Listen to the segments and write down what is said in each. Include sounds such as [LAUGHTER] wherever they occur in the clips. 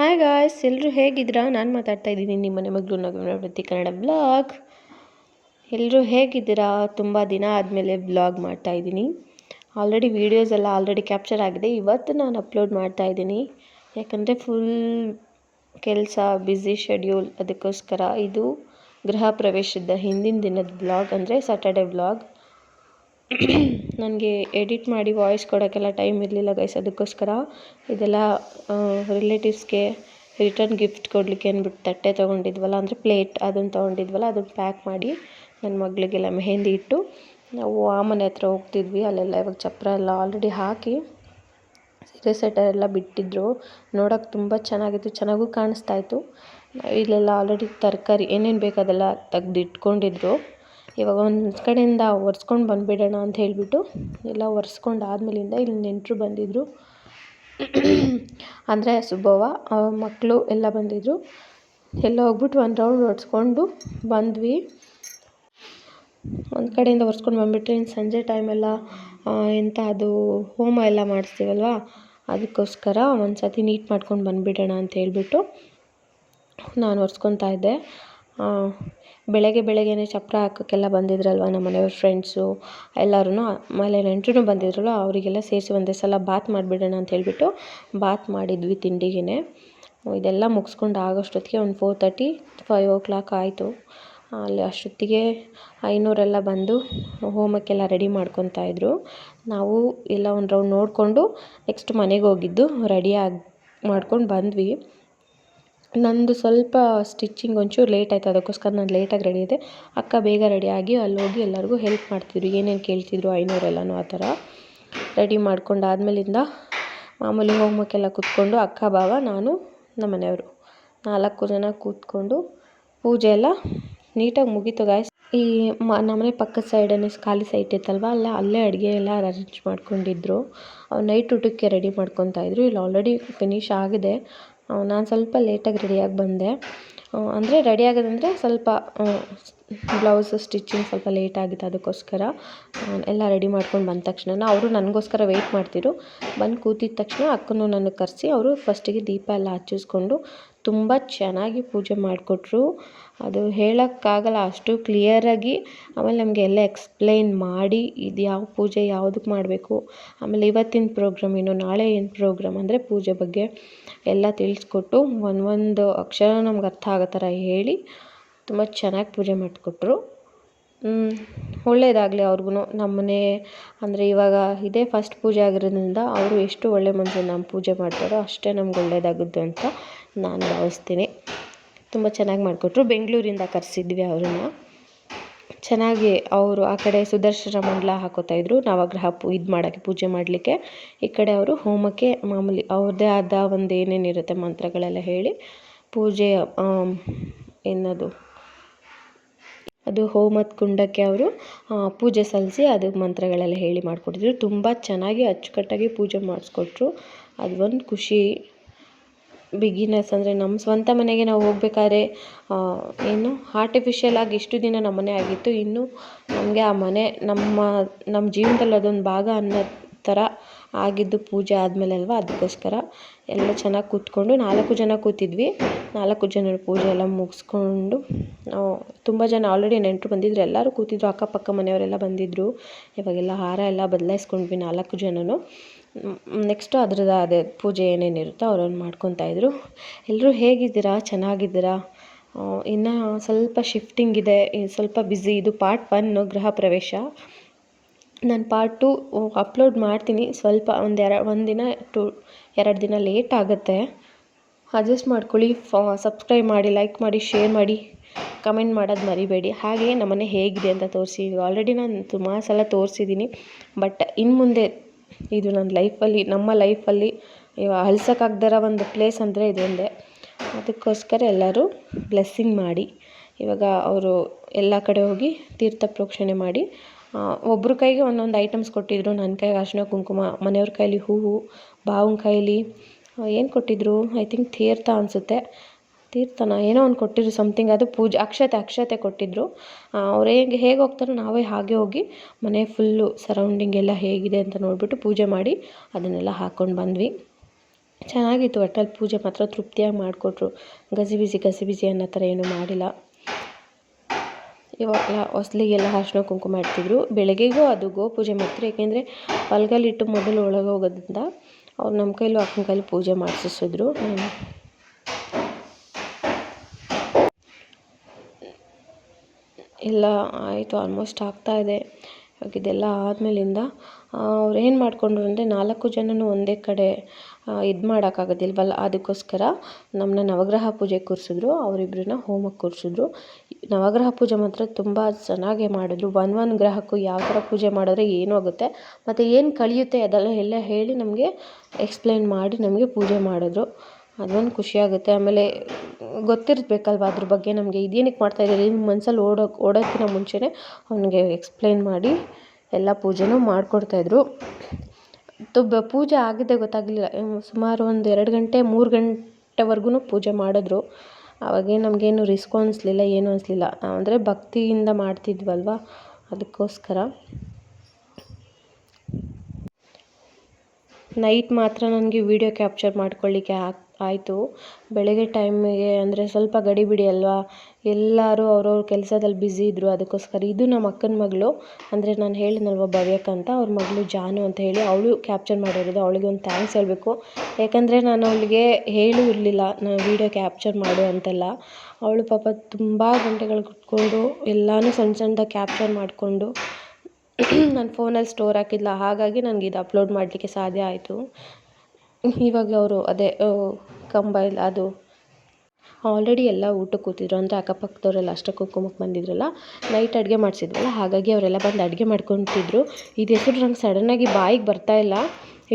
Hi guys ಎಲ್ಲರೂ ಹೇಗಿದ್ದೀರಾ ನಾನು ಮಾತಾಡ್ತಾ ಇದ್ದೀನಿ ನಿಮ್ಮ ಮನೆ ಮಗಳು ನಗಮೃತಿ ಕನ್ನಡ ಬ್ಲಾಗ್ ಎಲ್ಲರೂ ಹೇಗಿದ್ದೀರಾ? ತುಂಬ ದಿನ ಆದಮೇಲೆ ಬ್ಲಾಗ್ ಮಾಡ್ತಾ ಇದ್ದೀನಿ. ಆಲ್ರೆಡಿ ವೀಡಿಯೋಸ್ ಎಲ್ಲ ಆಲ್ರೆಡಿ ಕ್ಯಾಪ್ಚರ್ ಆಗಿದೆ. ಇವತ್ತು ನಾನು ಅಪ್ಲೋಡ್ ಮಾಡ್ತಾ ಇದ್ದೀನಿ. ಯಾಕಂದರೆ ಫುಲ್ ಕೆಲಸ ಬ್ಯುಸಿ ಶೆಡ್ಯೂಲ್ ಅದಕ್ಕೋಸ್ಕರ ಇದು ಗೃಹ ಪ್ರವೇಶದ ಹಿಂದಿನ ದಿನದ ಬ್ಲಾಗ್ ಅಂದರೆ ಸ್ಯಾಟರ್ಡೆ ಬ್ಲಾಗ್ ನನಗೆ ಎಡಿಟ್ ಮಾಡಿ ವಾಯ್ಸ್ ಕೊಡೋಕ್ಕೆಲ್ಲ ಟೈಮ್ ಇರಲಿಲ್ಲ ಗೈಸ್, ಅದಕ್ಕೋಸ್ಕರ ಇದೆಲ್ಲ ರಿಲೇಟಿವ್ಸ್ಗೆ ರಿಟರ್ನ್ ಗಿಫ್ಟ್ ಕೊಡಲಿಕ್ಕೆ ಅಂದ್ಬಿಟ್ಟು ತಟ್ಟೆ ತೊಗೊಂಡಿದ್ವಲ್ಲ, ಅಂದರೆ ಪ್ಲೇಟ್ ಅದನ್ನು ತೊಗೊಂಡಿದ್ವಲ್ಲ ಅದನ್ನು ಪ್ಯಾಕ್ ಮಾಡಿ ನನ್ನ ಮಗಳಿಗೆಲ್ಲ ಮೆಹೆಂದಿ ಇಟ್ಟು ನಾವು ಆ ಮನೆ ಹತ್ರ ಹೋಗ್ತಿದ್ವಿ. ಅಲ್ಲೆಲ್ಲ ಇವಾಗ ಚಪ್ಪರ ಎಲ್ಲ ಆಲ್ರೆಡಿ ಹಾಕಿ ಸೀರೆ ಸೆಟರ್ ಎಲ್ಲ ಬಿಟ್ಟಿದ್ದರು ನೋಡೋಕೆ ತುಂಬ ಚೆನ್ನಾಗಿತ್ತು, ಚೆನ್ನಾಗೂ ಕಾಣಿಸ್ತಾ ಇತ್ತು. ಇಲ್ಲೆಲ್ಲ ಆಲ್ರೆಡಿ ತರಕಾರಿ ಏನೇನು ಬೇಕು ಅದೆಲ್ಲ ತೆಗ್ದು ಇಟ್ಕೊಂಡಿದ್ರು ಇವಾಗ ಒಂದು ಕಡೆಯಿಂದ ಒರೆಸ್ಕೊಂಡು ಬಂದುಬಿಡೋಣ ಅಂತ ಹೇಳಿಬಿಟ್ಟು ಎಲ್ಲ ಒರೆಸ್ಕೊಂಡು ಆದಮೇಲಿಂದ ಇಲ್ಲಿ ನೆಂಟರು ಬಂದಿದ್ದರು ಅಂದರೆ ಸುಬ್ಬವ್ವ ಅವ್ರ ಮಕ್ಕಳು ಎಲ್ಲ ಬಂದಿದ್ದರು ಎಲ್ಲ ಹೋಗ್ಬಿಟ್ಟು ಒಂದು ರೌಂಡ್ ಒರೆಸ್ಕೊಂಡು ಬಂದ್ವಿ. ಒಂದು ಕಡೆಯಿಂದ ಒರೆಸ್ಕೊಂಡು ಬಂದುಬಿಟ್ರೆ ಇನ್ನು ಸಂಜೆ ಟೈಮೆಲ್ಲ ಎಂಥ ಅದು ಹೋಮ ಎಲ್ಲ ಮಾಡಿಸ್ತೀವಲ್ವ? ಅದಕ್ಕೋಸ್ಕರ ಒಂದು ಸತಿ ನೀಟ್ ಮಾಡ್ಕೊಂಡು ಬಂದುಬಿಡೋಣ ಅಂತ ಹೇಳಿಬಿಟ್ಟು ನಾನು ಒರೆಸ್ಕೊತಾ ಇದ್ದೆ. ಬೆಳಗ್ಗೆ ಬೆಳಗ್ಗೆನೇ ಚಪ್ಪರ ಹಾಕೋಕ್ಕೆಲ್ಲ ಬಂದಿದ್ರಲ್ವ ನಮ್ಮ ಮನೆಯವ್ರ ಫ್ರೆಂಡ್ಸು ಎಲ್ಲರೂ ಆಮೇಲೆ ನೆಂಟರೂ ಬಂದಿದ್ರಲ್ಲ ಅವರಿಗೆಲ್ಲ ಸೇರಿಸಿ ಒಂದೇ ಸಲ ಬಾತ್ ಮಾಡಿಬಿಡೋಣ ಅಂತ ಹೇಳಿಬಿಟ್ಟು ಬಾತ್ ಮಾಡಿದ್ವಿ ತಿಂಡಿಗೇ ಇದೆಲ್ಲ ಮುಗಿಸ್ಕೊಂಡು ಆಗೋಷ್ಟೊತ್ತಿಗೆ ಒಂದು four thirty five o'clock ಆಯಿತು. ಅಲ್ಲಿ ಅಷ್ಟೊತ್ತಿಗೆ ಐನೂರೆಲ್ಲ ಬಂದು ಹೋಮಕ್ಕೆಲ್ಲ ರೆಡಿ ಮಾಡ್ಕೊತಾ ಇದ್ದರು ನಾವು ಎಲ್ಲ ಒಂದು ರೌಂಡ್ ನೋಡಿಕೊಂಡು ನೆಕ್ಸ್ಟ್ ಮನೆಗೆ ಹೋಗಿದ್ದು ರೆಡಿಯಾಗಿ ಮಾಡ್ಕೊಂಡು ಬಂದ್ವಿ. ನಂದು ಸ್ವಲ್ಪ ಸ್ಟಿಚಿಂಗ್ ಒಂಚೂರು ಲೇಟ್ ಆಯಿತು, ಅದಕ್ಕೋಸ್ಕರ ನಾನು ಲೇಟಾಗಿ ರೆಡಿ ಇದ್ದೆ. ಅಕ್ಕ ಬೇಗ ರೆಡಿಯಾಗಿ ಅಲ್ಲಿ ಹೋಗಿ ಎಲ್ಲರಿಗೂ ಹೆಲ್ಪ್ ಮಾಡ್ತಿದ್ರು. ಏನೇನು ಕೇಳ್ತಿದ್ರು ಐನೂರೆಲ್ಲನೂ ಆ ಥರ ರೆಡಿ ಮಾಡ್ಕೊಂಡು ಆದಮೇಲಿಂದ ಮಾಮೂಲಿ ಹೋಮಕ್ಕೆಲ್ಲ ಕೂತ್ಕೊಂಡು ಅಕ್ಕ ಬಾವ ನಾನು, ನಮ್ಮ ಮನೆಯವರು ನಾಲ್ಕು ಜನ ಕೂತ್ಕೊಂಡು ಪೂಜೆ ಎಲ್ಲ ನೀಟಾಗಿ ಮುಗೀತು ಗಾಯ್ಸ್ ಈ ಮ ನಮ್ಮನೆ ಪಕ್ಕದ ಸೈಡನ್ನೇ ಖಾಲಿ ಸೈಟ್ ಇತ್ತಲ್ವ, ಅಲ್ಲ, ಅಲ್ಲೇ ಅಡುಗೆ ಎಲ್ಲ ಅರೇಂಜ್ ಮಾಡ್ಕೊಂಡಿದ್ರು. ನೈಟ್ ಊಟಕ್ಕೆ ರೆಡಿ ಮಾಡ್ಕೊತಾ ಇದ್ರು. ಇಲ್ಲಿ ಆಲ್ರೆಡಿ ಫಿನಿಶ್ ಆಗಿದೆ. ನಾನು ಸ್ವಲ್ಪ ಲೇಟಾಗಿ ರೆಡಿಯಾಗಿ ಬಂದೆ. ಅಂದರೆ ರೆಡಿ ಆಗೋದಂದರೆ ಸ್ವಲ್ಪ ಬ್ಲೌಸ್ ಸ್ಟಿಚಿಂಗ್ ಸ್ವಲ್ಪ ಲೇಟ್ ಆಗಿತ್ತು ಅದಕ್ಕೋಸ್ಕರ. ಎಲ್ಲ ರೆಡಿ ಮಾಡ್ಕೊಂಡು ಬಂದ ತಕ್ಷಣ ಅವರು ನನಗೋಸ್ಕರ ವೆಯ್ಟ್ ಮಾಡ್ತಿದ್ರು. ಬಂದು ಕೂತಿದ್ದ ತಕ್ಷಣ ಅಕ್ಕನೂ ನನಗೆ ಕರೆಸಿ, ಅವರು ಫಸ್ಟಿಗೆ ದೀಪ ಎಲ್ಲ ಹಚ್ಚಿಸ್ಕೊಂಡು ತುಂಬ ಚೆನ್ನಾಗಿ ಪೂಜೆ ಮಾಡಿಕೊಟ್ರು. ಅದು ಹೇಳೋಕ್ಕಾಗಲ್ಲ, ಅಷ್ಟು ಕ್ಲಿಯರಾಗಿ ಆಮೇಲೆ ನಮಗೆ ಎಲ್ಲ ಎಕ್ಸ್ಪ್ಲೈನ್ ಮಾಡಿ ಇದು ಯಾವ ಪೂಜೆ ಯಾವುದಕ್ಕೆ ಮಾಡಬೇಕು, ಆಮೇಲೆ ಇವತ್ತಿನ ಪ್ರೋಗ್ರಾಮ್ ಏನು ನಾಳೆ ಏನು ಪ್ರೋಗ್ರಾಮ್ ಅಂದರೆ ಪೂಜೆ ಬಗ್ಗೆ ಎಲ್ಲ ತಿಳಿಸ್ಕೊಟ್ಟು ಒಂದೊಂದು ಅಕ್ಷರ ನಮ್ಗೆ ಅರ್ಥ ಆಗೋ ಥರ ಹೇಳಿ ತುಂಬ ಚೆನ್ನಾಗಿ ಪೂಜೆ ಮಾಡಿಕೊಟ್ರು. ಒಳ್ಳೆಯದಾಗಲಿ ಅವ್ರಿಗೂ ನಮ್ಮನೆ ಅಂದರೆ ಇವಾಗ ಇದೇ ಫಸ್ಟ್ ಪೂಜೆ ಆಗಿರೋದ್ರಿಂದ ಅವರು ಎಷ್ಟು ಒಳ್ಳೆ ಮನಸ್ಸಿಂದ ನಮ್ಮ ಪೂಜೆ ಮಾಡ್ತಾರೋ ಅಷ್ಟೇ ನಮ್ಗೆ ಒಳ್ಳೆಯದಾಗುತ್ತೆ ಅಂತ ನಾನು ಭಾವಿಸ್ತೀನಿ. ತುಂಬ ಚೆನ್ನಾಗಿ ಮಾಡಿಕೊಟ್ರು. ಬೆಂಗಳೂರಿಂದ ಕರೆಸಿದ್ವಿ ಅವ್ರನ್ನ. ಚೆನ್ನಾಗಿ ಅವರು ಆ ಕಡೆ ಸುದರ್ಶನ ಮಂಡಲ ಹಾಕೋತಾಯಿದ್ರು ನವಗ್ರಹ ಪೂ, ಇದು ಮಾಡೋಕ್ಕೆ, ಪೂಜೆ ಮಾಡಲಿಕ್ಕೆ. ಈ ಕಡೆ ಅವರು ಹೋಮಕ್ಕೆ ಮಾಮೂಲಿ ಅವ್ರದ್ದೇ ಆದ ಒಂದು ಏನೇನಿರುತ್ತೆ ಮಂತ್ರಗಳೆಲ್ಲ ಹೇಳಿ ಪೂಜೆ ಏನದು? ಅದು ಹೋಮದ ಕುಂಡಕ್ಕೆ ಅವರು ಪೂಜೆ ಸಲ್ಲಿಸಿ ಅದು ಮಂತ್ರಗಳೆಲ್ಲ ಹೇಳಿ ಮಾಡಿಕೊಟ್ಟಿದ್ರು. ತುಂಬ ಚೆನ್ನಾಗಿ ಅಚ್ಚುಕಟ್ಟಾಗಿ ಪೂಜೆ ಮಾಡಿಸ್ಕೊಟ್ರು. ಅದು ಒಂದು ಖುಷಿ. ಬಿಗಿನರ್ಸ್ ಅಂದರೆ ನಮ್ಮ ಸ್ವಂತ ಮನೆಗೆ ನಾವು ಹೋಗ್ಬೇಕಾದ್ರೆ ಏನು ಆರ್ಟಿಫಿಷಿಯಲ್ ಆಗಿ ಇಷ್ಟು ದಿನ ನಮ್ಮ ಮನೆ ಆಗಿತ್ತು. ಇನ್ನು ನಮಗೆ ಆ ಮನೆ, ನಮ್ಮ ನಮ್ಮ ಜೀವನದಲ್ಲಿ ಅದೊಂದು ಭಾಗ ಅನ್ನೋ ಥರ ಆಗಿದ್ದು ಪೂಜೆ ಆದಮೇಲೆ ಅಲ್ವಾ ಅದಕ್ಕೋಸ್ಕರ ಎಲ್ಲ ಚೆನ್ನಾಗಿ ಕೂತ್ಕೊಂಡು ನಾಲ್ಕು ಜನ ಕೂತಿದ್ವಿ. ನಾಲ್ಕು ಜನರ ಪೂಜೆ ಎಲ್ಲ ಮುಗಿಸ್ಕೊಂಡು ತುಂಬ ಜನ ಆಲ್ರೆಡಿ ನೆಂಟರು ಬಂದಿದ್ರು. ಎಲ್ಲರೂ ಕೂತಿದ್ರು, ಅಕ್ಕಪಕ್ಕ ಮನೆಯವರೆಲ್ಲ ಬಂದಿದ್ದರು ಇವಾಗೆಲ್ಲ ಹಾರ ಎಲ್ಲ ಬದಲಾಯಿಸ್ಕೊಂಡ್ವಿ ನಾಲ್ಕು ಜನನು. ನೆಕ್ಸ್ಟು ಅದ್ರದ್ದು ಅದೇ ಪೂಜೆ ಏನೇನಿರುತ್ತೋ ಅವ್ರವ್ರು ಮಾಡ್ಕೊತಾ ಇದ್ರು. ಎಲ್ಲರೂ ಹೇಗಿದ್ದೀರಾ? ಚೆನ್ನಾಗಿದ್ದೀರಾ? ಇನ್ನು ಸ್ವಲ್ಪ ಶಿಫ್ಟಿಂಗ್ ಇದೆ ಸ್ವಲ್ಪ ಬ್ಯುಸಿ ಇದು ಪಾರ್ಟ್ ಒನ್ನು ಗೃಹ ಪ್ರವೇಶ. ನಾನು ಪಾರ್ಟ್ ಟು ಅಪ್ಲೋಡ್ ಮಾಡ್ತೀನಿ. ಸ್ವಲ್ಪ ಒಂದು ಎರ, ಒಂದು ದಿನ ಟು, ಎರಡು ದಿನ ಲೇಟ್ ಆಗುತ್ತೆ. ಅಡ್ಜಸ್ಟ್ ಮಾಡ್ಕೊಳ್ಳಿ. ಸಬ್ಸ್ಕ್ರೈಬ್ ಮಾಡಿ ಲೈಕ್ ಮಾಡಿ ಶೇರ್ ಮಾಡಿ. ಕಮೆಂಟ್ ಮಾಡೋದು ಮರಿಬೇಡಿ. ಹಾಗೆ ನಮ್ಮನೆ ಹೇಗಿದೆ ಅಂತ ತೋರಿಸಿ. ಆಲ್ರೆಡಿ ನಾನು ಸುಮಾರು ಸಲ ತೋರಿಸಿದ್ದೀನಿ ಬಟ್ ಇನ್ನು ಮುಂದೆ ಇದು ನನ್ನ ಲೈಫಲ್ಲಿ, ನಮ್ಮ ಲೈಫಲ್ಲಿ ಅಳ್ಸೋಕ್ಕಾಗ್ದಿರ ಒಂದು ಪ್ಲೇಸ್ ಅಂದರೆ ಇದೊಂದೇ ಅದಕ್ಕೋಸ್ಕರ ಎಲ್ಲರೂ ಬ್ಲೆಸ್ಸಿಂಗ್ ಮಾಡಿ, ಇವಾಗ ಅವರು ಎಲ್ಲ ಕಡೆ ಹೋಗಿ ತೀರ್ಥ ಪ್ರೋಕ್ಷಣೆ ಮಾಡಿ ಒಬ್ಬರ ಕೈಗೆ ಒಂದೊಂದು ಐಟಮ್ಸ್ ಕೊಟ್ಟಿದ್ದರು ನನ್ನ ಕೈಗೆ ಅರಿಶಿನ ಕುಂಕುಮ, ಮನೆಯವ್ರ ಕೈಲಿ ಹೂವು, ಬಾವಿನ ಕೈಲಿ ಏನು ಕೊಟ್ಟಿದ್ದರು ಐ ಥಿಂಕ್ ತೀರ್ಥ ಅನಿಸುತ್ತೆ. ತೀರ್ಥನ ಏನೋ ಒಂದು ಕೊಟ್ಟಿದ್ರು ಸಮಥಿಂಗ್ ಅದು ಪೂಜೆ, ಅಕ್ಷತೆ ಅಕ್ಷತೆ ಕೊಟ್ಟಿದ್ರು. ಅವ್ರು ಹೇಗೆ ಹೇಗೆ ಹೋಗ್ತಾರೋ ನಾವೇ ಹಾಗೆ ಹೋಗಿ ಮನೆ ಫುಲ್ಲು ಸರೌಂಡಿಂಗ್ ಎಲ್ಲ ಹೇಗಿದೆ ಅಂತ ನೋಡಿಬಿಟ್ಟು ಪೂಜೆ ಮಾಡಿ ಅದನ್ನೆಲ್ಲ ಹಾಕ್ಕೊಂಡು ಬಂದ್ವಿ. ಚೆನ್ನಾಗಿತ್ತು ಒಟ್ಟಲ್ಲಿ ಪೂಜೆ ಮಾತ್ರ ತೃಪ್ತಿಯಾಗಿ ಮಾಡಿಕೊಟ್ರು. ಗಸಿಬಸಿ ಗಸಿ ಬಿಸಿ ಅನ್ನೋ ಥರ ಏನೂ ಮಾಡಿಲ್ಲ. ಇವಾಗ ಹೊಸ್ಲಿಗೆಲ್ಲ ಅರ್ಶಿನ ಕುಂಕುಮ ಇಡ್ತಿದ್ರು. ಬೆಳಗ್ಗೆಗೂ ಅದು ಗೋ ಪೂಜೆ ಮಾಡ್ತಾರೆ, ಏಕೆಂದರೆ ಪಲ್ಗಲ್ಲಿಟ್ಟು ಮೊದಲು ಒಳಗೆ ಹೋಗೋದ್ರಿಂದ ಅವ್ರು ನಮ್ಮ ಕೈಲೂ ಅಕ್ಕನ ಕೈಲಿ ಪೂಜೆ ಮಾಡಿಸಿದ್ರು ಎಲ್ಲ ಆಯಿತು ಆಲ್ಮೋಸ್ಟ್ ಆಗ್ತಾಯಿದೆ ಇದೆಲ್ಲ ಆದಮೇಲಿಂದ ಅವ್ರು ಏನು ಮಾಡಿಕೊಂಡ್ರು ಅಂದರೆ ನಾಲ್ಕು ಜನನೂ ಒಂದೇ ಕಡೆ ಇದು ಮಾಡೋಕ್ಕಾಗೋದಿಲ್ವಲ್ಲ ಅದಕ್ಕೋಸ್ಕರ ನಮ್ಮನ್ನ ನವಗ್ರಹ ಪೂಜೆಗೆ ಕೂರಿಸಿದ್ರು ಅವರಿಬ್ಬರನ್ನ ಹೋಮಕ್ಕೆ ಕೂರಿಸಿದ್ರು. ನವಗ್ರಹ ಪೂಜೆ ಮಾತ್ರ ತುಂಬ ಚೆನ್ನಾಗೇ ಮಾಡಿದ್ರು. ಒಂದು ಒಂದು ಗ್ರಹಕ್ಕೂ ಯಾವ ಥರ ಪೂಜೆ ಮಾಡಿದ್ರೆ ಏನು ಆಗುತ್ತೆ, ಮತ್ತು ಏನು ಕಳಿಯುತ್ತೆ ಅದೆಲ್ಲ ಎಲ್ಲ ಹೇಳಿ ನಮಗೆ ಎಕ್ಸ್ಪ್ಲೇನ್ ಮಾಡಿ ನಮಗೆ ಪೂಜೆ ಮಾಡಿದ್ರು. ಅದೊಂದು ಖುಷಿಯಾಗುತ್ತೆ ಆಮೇಲೆ ಗೊತ್ತಿರಬೇಕಲ್ವ ಅದ್ರ ಬಗ್ಗೆ ನಮಗೆ ಇದೇನಕ್ಕೆ ಮಾಡ್ತಾಯಿದ್ದೀರಿ ನಿಮ್ಮ ಮನ್ಸಲ್ಲಿ ಓಡೋಕೆ ಓಡೋಕ್ಕಿಂತ ಮುಂಚೆನೇ ಅವನಿಗೆ ಎಕ್ಸ್ಪ್ಲೇನ್ ಮಾಡಿ ಎಲ್ಲ ಪೂಜೆನೂ ಮಾಡಿಕೊಡ್ತಾಯಿದ್ರು ತುಬ್ಬ ಪೂಜೆ ಆಗಿದ್ದೇ ಗೊತ್ತಾಗಲಿಲ್ಲ. ಸುಮಾರು ಒಂದು ಎರಡು ಗಂಟೆ, ಮೂರು ಗಂಟೆವರೆಗೂ ಪೂಜೆ ಮಾಡಿದ್ರು. ಅವಾಗೇ ನಮಗೇನು ರಿಸ್ಕು ಅನಿಸ್ಲಿಲ್ಲ, ಏನೂ ಅನಿಸ್ಲಿಲ್ಲ. ಅಂದರೆ ಭಕ್ತಿಯಿಂದ ಮಾಡ್ತಿದ್ವಲ್ವ? ಅದಕ್ಕೋಸ್ಕರ. ನೈಟ್ ಮಾತ್ರ ನನಗೆ ವೀಡಿಯೋ ಕ್ಯಾಪ್ಚರ್ ಮಾಡ್ಕೊಳ್ಳಿಕ್ಕೆ ಆಗ್ ಆಯಿತು. ಬೆಳಗ್ಗೆ ಟೈಮಿಗೆ ಅಂದರೆ ಸ್ವಲ್ಪ ಗಡಿ ಬಿಡಿ ಅಲ್ವಾ? ಎಲ್ಲರೂ ಅವ್ರವ್ರ ಕೆಲಸದಲ್ಲಿ ಬ್ಯುಸಿ ಇದ್ದರು ಅದಕ್ಕೋಸ್ಕರ ಇದು ನಮ್ಮ ಅಕ್ಕನ ಮಗಳು. ಅಂದರೆ ನಾನು ಹೇಳಿದ್ನಲ್ವ ಭವ್ಯಕ್ಕ ಅಂತ? ಅವ್ರ ಮಗಳು ಜಾನು ಅಂತ ಹೇಳಿ ಅವಳು ಕ್ಯಾಪ್ಚರ್ ಮಾಡಿರೋದು. ಅವಳಿಗೆ ಒಂದು ಥ್ಯಾಂಕ್ಸ್ ಹೇಳಬೇಕು. ಯಾಕಂದರೆ ನಾನು ಅವಳಿಗೆ ಹೇಳೂ ಇರಲಿಲ್ಲ. ನಾನು ವೀಡಿಯೋ ಕ್ಯಾಪ್ಚರ್ ಮಾಡು ಅಂತೆಲ್ಲ. ಅವಳು ಪಾಪ ತುಂಬ ಗಂಟೆಗಳು ಕುತ್ಕೊಂಡು ಎಲ್ಲನೂ ಸಣ್ಣ ಸಣ್ಣದಾಗಿ ಕ್ಯಾಪ್ಚರ್ ಮಾಡಿಕೊಂಡು [CLEARS THROAT] ನನ್ನ ಫೋನಲ್ಲಿ ಸ್ಟೋರ್ ಹಾಕಿದ್ಲ. ಹಾಗಾಗಿ ನನಗೆ ಇದು ಅಪ್ಲೋಡ್ ಮಾಡಲಿಕ್ಕೆ ಸಾಧ್ಯ ಆಯಿತು. ಇವಾಗ ಅವರು ಅದೇ ಕಂಬ ಇಲ್ಲ ಅದು. ಆಲ್ರೆಡಿ ಎಲ್ಲ ಊಟಕ್ಕೆ ಕೂತಿದ್ರು. ಅಂದರೆ ಅಕ್ಕಪಕ್ಕದವರೆಲ್ಲ ಅಷ್ಟೇ ಕುಂಕುಮಕ್ಕೆ ಬಂದಿದ್ರಲ್ಲ, ನೈಟ್ ಅಡುಗೆ ಮಾಡಿಸಿದ್ವಲ್ಲ, ಹಾಗಾಗಿ ಅವರೆಲ್ಲ ಬಂದು ಅಡುಗೆ ಮಾಡ್ಕೊತಿದ್ರು. ಇದು ಹೆಸರು ನಂಗೆ ಸಡನ್ನಾಗಿ ಬಾಯಿಗೆ ಬರ್ತಾ ಇಲ್ಲ.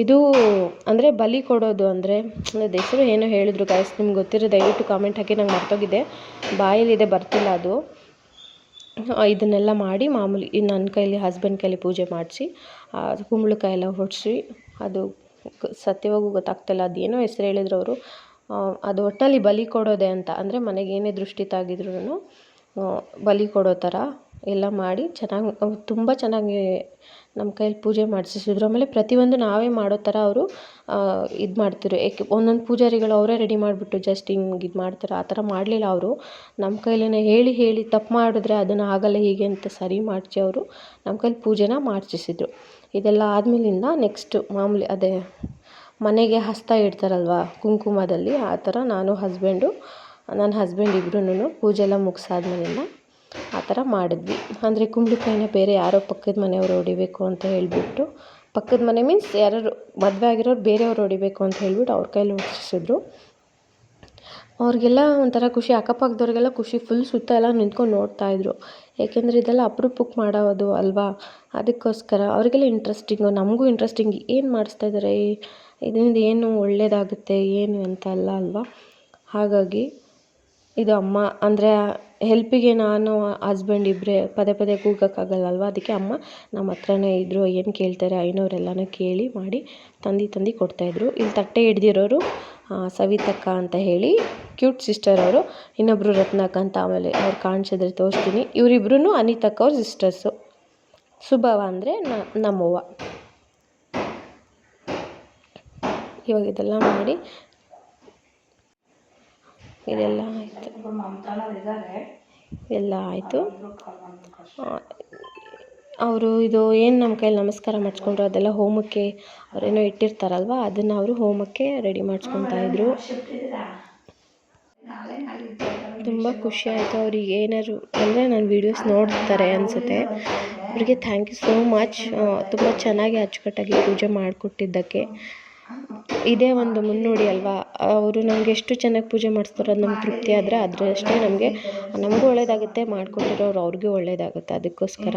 ಇದು ಅಂದರೆ ಬಲಿ ಕೊಡೋದು ಅಂದರೆ, ಅದು ಹೆಸರು ಏನೋ ಹೇಳಿದ್ರು ಗಾಯ್ಸ್ ನಿಮ್ಗೆ ಗೊತ್ತಿರೋ ದಯವಿಟ್ಟು ಕಾಮೆಂಟ್ ಹಾಕಿ ನಂಗೆ ಮರ್ತೋಗಿದೆ. ಬಾಯಲ್ಲಿದೆ, ಬರ್ತಿಲ್ಲ ಅದು. ಇದನ್ನೆಲ್ಲ ಮಾಡಿ ಮಾಮೂಲಿ ನನ್ನ ಕೈಲಿ ಹಸ್ಬೆಂಡ್ ಕೈಲಿ ಪೂಜೆ ಮಾಡಿಸಿ ಕುಂಬಳಕಾಯಿ ಎಲ್ಲ ಹೊಡೆಸಿ, ಅದು ಸತ್ಯವಾಗೂ ಗೊತ್ತಾಗ್ತಿಲ್ಲ. ಅದೇನೋ ಹೆಸ್ರು ಹೇಳಿದ್ರು ಅವರು. ಅದು ಒಟ್ಟಲ್ಲಿ ಬಲಿ ಕೊಡೋದೆ ಅಂತ. ಅಂದರೆ ಮನೆಗೆ ಏನೇ ದೃಷ್ಟಿ ತಾಗಿದ್ರೂ ಬಲಿ ಕೊಡೋ ಥರ ಎಲ್ಲ ಮಾಡಿ ಚೆನ್ನಾಗಿ ತುಂಬ ಚೆನ್ನಾಗಿ ನಮ್ಮ ಕೈಯಲ್ಲಿ ಪೂಜೆ ಮಾಡಿಸಿದ್ರು ಆಮೇಲೆ ಪ್ರತಿಯೊಂದು ನಾವೇ ಮಾಡೋ ಥರ ಅವರು ಇದು ಮಾಡ್ತಿದ್ರು. ಏಕೆ, ಒಂದೊಂದು ಪೂಜಾರಿಗಳು ಅವರೇ ರೆಡಿ ಮಾಡಿಬಿಟ್ಟು ಜಸ್ಟ್ ಹಿಂಗೆ ಇದು ಮಾಡ್ತಾರೆ. ಆ ಥರ ಮಾಡಲಿಲ್ಲ ಅವರು. ನಮ್ಮ ಕೈಲೇ ಹೇಳಿ ಹೇಳಿ ತಪ್ಪು ಮಾಡಿದ್ರೆ ಅದನ್ನು ಆಗಲ್ಲ ಹೀಗೆ ಅಂತ ಸರಿ ಮಾಡಿಸಿ ಅವರು ನಮ್ಮ ಕೈಲಿ ಪೂಜೆನ ಮಾಡಿಸಿದ್ರು ಇದೆಲ್ಲ ಆದಮೇಲಿಂದ ನೆಕ್ಸ್ಟು ಮಾಮೂಲಿ ಅದೇ ಮನೆಗೆ ಹಸ್ತ ಇಡ್ತಾರಲ್ವ ಕುಂಕುಮದಲ್ಲಿ, ಆ ಥರ ನಾನು ಹಸ್ಬೆಂಡು ನನ್ನ ಹಸ್ಬೆಂಡ್ ಇಬ್ರೂ ಪೂಜೆ ಎಲ್ಲ ಮುಗಿಸಾದ್ಮೇಲಿಂದ ಆ ಥರ ಮಾಡಿದ್ವಿ. ಅಂದರೆ ಕುಂಬಳಕಾಯಿನ ಬೇರೆ ಯಾರೋ ಪಕ್ಕದ ಮನೆಯವ್ರು ಹೊಡಿಬೇಕು ಅಂತ ಹೇಳಿಬಿಟ್ಟು, ಪಕ್ಕದ ಮನೆ ಮೀನ್ಸ್ ಯಾರಾದ್ರು ಮದುವೆ ಆಗಿರೋರು ಬೇರೆಯವ್ರು ಹೊಡಿಬೇಕು ಅಂತ ಹೇಳ್ಬಿಟ್ಟು ಅವ್ರ ಕೈಲಿ ಹೊಡ್ಸಿದ್ರು ಅವ್ರಿಗೆಲ್ಲ ಒಂಥರ ಖುಷಿ, ಅಕ್ಕಪಕ್ಕದವ್ರಿಗೆಲ್ಲ ಖುಷಿ ಫುಲ್ ಸುತ್ತ ಎಲ್ಲ ನಿಂತ್ಕೊಂಡು ನೋಡ್ತಾಯಿದ್ರು ಏಕೆಂದರೆ ಇದೆಲ್ಲ ಅಪ್ರೂಪಕ್ಕೆ ಮಾಡೋದು ಅಲ್ವಾ? ಅದಕ್ಕೋಸ್ಕರ ಅವರಿಗೆಲ್ಲ ಇಂಟ್ರೆಸ್ಟಿಂಗು ನಮಗೂ ಇಂಟ್ರೆಸ್ಟಿಂಗ್ ಏನು ಮಾಡಿಸ್ತಾ ಇದ್ದಾರೆ ಇದರಿಂದ ಏನು ಒಳ್ಳೆಯದಾಗುತ್ತೆ ಏನು ಅಂತ ಅಲ್ಲ ಅಲ್ವಾ? ಹಾಗಾಗಿ ಇದು ಅಮ್ಮ, ಅಂದರೆ ಹೆಲ್ಪಿಗೆ ನಾನು ಹಸ್ಬೆಂಡ್ ಇಬ್ಬರೇ ಪದೇ ಪದೇ ಕೂಗೋಕ್ಕಾಗಲ್ಲ ಅದಕ್ಕೆ ಅಮ್ಮ ನಮ್ಮ ಹತ್ರನೇ ಇದ್ದರು ಏನು ಕೇಳ್ತಾರೆ ಐನೋರೆಲ್ಲನೂ ಕೇಳಿ ಮಾಡಿ ತಂದು ತಂದು ಕೊಡ್ತಾಯಿದ್ರು ಇಲ್ಲಿ ತಟ್ಟೆ ಹಿಡ್ದಿರೋರು ಸವಿತಕ್ಕ ಅಂತ ಹೇಳಿ ಕ್ಯೂಟ್ ಸಿಸ್ಟರ್ ಅವರು ಇನ್ನೊಬ್ಬರು ರತ್ನಕ್ಕ ಅಂತ ಆಮೇಲೆ ಅವ್ರು ಕಾಣಿಸಿದ್ರೆ ತೋರಿಸ್ತೀನಿ. ಇವರಿಬ್ರು ಅನಿತಕ್ಕ ಅವ್ರ ಸಿಸ್ಟರ್ಸು ಸುಭವ ಅಂದರೆ ನಮ್ಮವ್ವ. ಇವಾಗ ಇದೆಲ್ಲ ಮಾಡಿ ಇದೆಲ್ಲ ಆಯಿತು. ಎಲ್ಲ ಆಯಿತು. ಅವರು ಇದು ಏನು ನಮ್ಮ ಕೈಲಿ ನಮಸ್ಕಾರ ಮಾಡಿಸ್ಕೊಂಡ್ರು ಅದೆಲ್ಲ ಹೋಮಕ್ಕೆ ಅವರೇನೋ ಇಟ್ಟಿರ್ತಾರಲ್ವ, ಅದನ್ನು ಅವರು ಹೋಮಕ್ಕೆ ರೆಡಿ ಇದ್ರು. ತುಂಬ ಖುಷಿ ಆಯಿತು ಅವ್ರಿಗೆ ಏನಾದ್ರು ಅಂದರೆ ನನ್ನ ವೀಡಿಯೋಸ್ ನೋಡ್ತಾರೆ ಅನಿಸುತ್ತೆ. ಅವರಿಗೆ ಥ್ಯಾಂಕ್ ಯು ಸೋ ಮಚ್ ತುಂಬ ಚೆನ್ನಾಗಿ ಅಚ್ಚುಕಟ್ಟಾಗಿ ಪೂಜೆ ಮಾಡಿಕೊಟ್ಟಿದ್ದಕ್ಕೆ. ಇದೇ ಒಂದು ಮುನ್ನುಡಿ ಅಲ್ವಾ? ಅವರು ನಮ್ಗೆ ಎಷ್ಟು ಚೆನ್ನಾಗಿ ಪೂಜೆ ಮಾಡಿಸ್ತಾರೋ ಅದು ನಮ್ಗೆ ತೃಪ್ತಿ ಆದರೆ ಅದರಷ್ಟೇ ನಮಗೆ ನಮಗೂ ಒಳ್ಳೆಯದಾಗುತ್ತೆ ಮಾಡಿಕೊಟ್ಟಿರೋರು ಅವ್ರಿಗೂ ಒಳ್ಳೆಯದಾಗುತ್ತೆ ಅದಕ್ಕೋಸ್ಕರ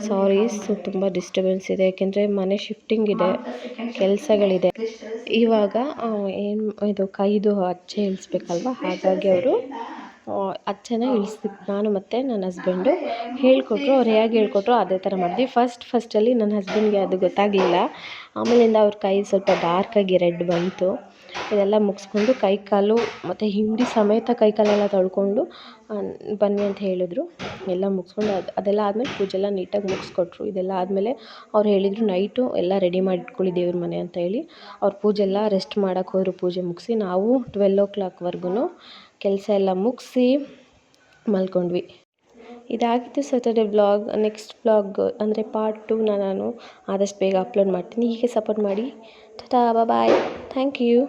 ಸಾರಿ ತುಂಬ ಡಿಸ್ಟರ್ಬೆನ್ಸ್ ಇದೆ. ಯಾಕೆಂದರೆ ಮನೆ ಶಿಫ್ಟಿಂಗ್ ಇದೆ, ಕೆಲಸಗಳಿದೆ. ಇವಾಗ ಏನು, ಇದು ಕೈದು ಅಚ್ಚೆ ಇಳಿಸ್ಬೇಕಲ್ವ ಹಾಗಾಗಿ ಅವರು ಅಚ್ಚೆನ ಇಳಿಸ್ಬೇಕು ನಾನು ಮತ್ತು ನನ್ನ ಹಸ್ಬೆಂಡು ಹೇಳಿಕೊಟ್ರು, ಅವ್ರು ಹೇಗೆ ಹೇಳ್ಕೊಟ್ರು ಅದೇ ಥರ ಮಾಡಿದ್ವಿ. ಫಸ್ಟ್ ಫಸ್ಟಲ್ಲಿ ನನ್ನ ಹಸ್ಬೆಂಡ್ಗೆ ಅದು ಗೊತ್ತಾಗಲಿಲ್ಲ. ಆಮೇಲಿಂದ ಅವ್ರ ಕೈ ಸ್ವಲ್ಪ ಡಾರ್ಕಾಗಿ ರೆಡ್ ಬಂತು. ಇದೆಲ್ಲ ಮುಗಿಸ್ಕೊಂಡು ಕೈ ಕಾಲು ಮತ್ತು ಹಿಂಡಿ ಸಮೇತ ಕೈ ಕಾಲೆಲ್ಲ ತೊಳ್ಕೊಂಡು ಬನ್ನಿ ಅಂತ ಹೇಳಿದ್ರು. ಎಲ್ಲ ಮುಗಿಸ್ಕೊಂಡು ಅದು, ಅದೆಲ್ಲ ಆದಮೇಲೆ ಪೂಜೆ ಎಲ್ಲ ನೀಟಾಗಿ ಮುಗಿಸ್ಕೊಟ್ರು. ಇದೆಲ್ಲ ಆದಮೇಲೆ ಅವ್ರು ಹೇಳಿದರು, ನೈಟು ಎಲ್ಲ ರೆಡಿ ಮಾಡಿ ಇಟ್ಕೊಳ್ಳಿ ದೇವ್ರ ಮನೆ ಅಂತ ಹೇಳಿ. ಅವ್ರ ಪೂಜೆ ಎಲ್ಲ ರೆಸ್ಟ್ ಮಾಡೋಕೆ ಹೋದರು ಪೂಜೆ ಮುಗಿಸಿ. ನಾವು ಟ್ವೆಲ್ ಓ ಕ್ಲಾಕ್ವರೆಗೂ ಕೆಲಸ ಎಲ್ಲ ಮುಗಿಸಿ ಮಲ್ಕೊಂಡ್ವಿ. ಇದಾಗಿತ್ತು ಸ್ಯಾಟರ್ಡೆ ಬ್ಲಾಗ್ ನೆಕ್ಸ್ಟ್ ಬ್ಲಾಗ್ ಅಂದರೆ ಪಾರ್ಟ್ ಟೂನ ನಾನು ಆದಷ್ಟು ಬೇಗ ಅಪ್ಲೋಡ್ ಮಾಡ್ತೀನಿ. ಹೀಗೆ ಸಪೋರ್ಟ್ ಮಾಡಿ. Tata bye thank you